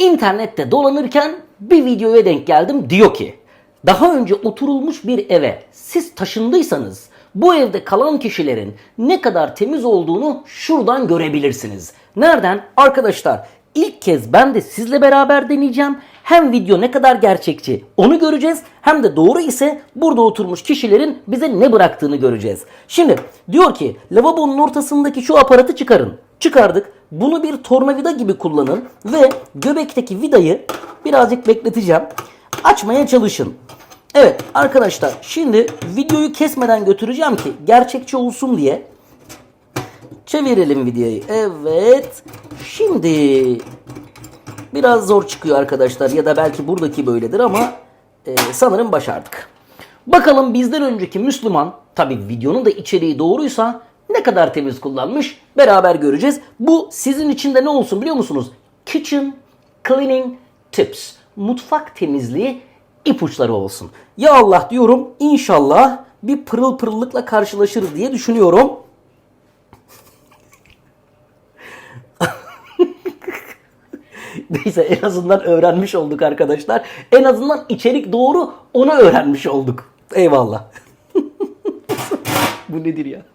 İnternette dolanırken bir videoya denk geldim. Diyor ki daha önce oturulmuş bir eve siz taşındıysanız bu evde kalan kişilerin ne kadar temiz olduğunu şuradan görebilirsiniz. Nereden? Arkadaşlar ilk kez ben de sizle beraber deneyeceğim. Hem video ne kadar gerçekçi onu göreceğiz hem de doğru ise burada oturmuş kişilerin bize ne bıraktığını göreceğiz. Şimdi diyor ki lavabonun ortasındaki şu aparatı çıkarın. Çıkardık. Bunu bir tornavida gibi kullanın ve göbekteki vidayı birazcık bekleteceğim. Açmaya çalışın. Evet arkadaşlar şimdi videoyu kesmeden götüreceğim ki gerçekçi olsun diye. Çevirelim videoyu. Evet. Şimdi biraz zor çıkıyor arkadaşlar ya da belki buradaki böyledir ama e, sanırım başardık. Bakalım bizden önceki Müslüman tabi videonun da içeriği doğruysa ne kadar temiz kullanmış beraber göreceğiz. Bu sizin için de ne olsun biliyor musunuz? Kitchen Cleaning Tips. Mutfak temizliği ipuçları olsun. Ya Allah diyorum inşallah bir pırıl pırıllıkla karşılaşırız diye düşünüyorum. Neyse en azından öğrenmiş olduk arkadaşlar. En azından içerik doğru onu öğrenmiş olduk. Eyvallah. Bu nedir ya?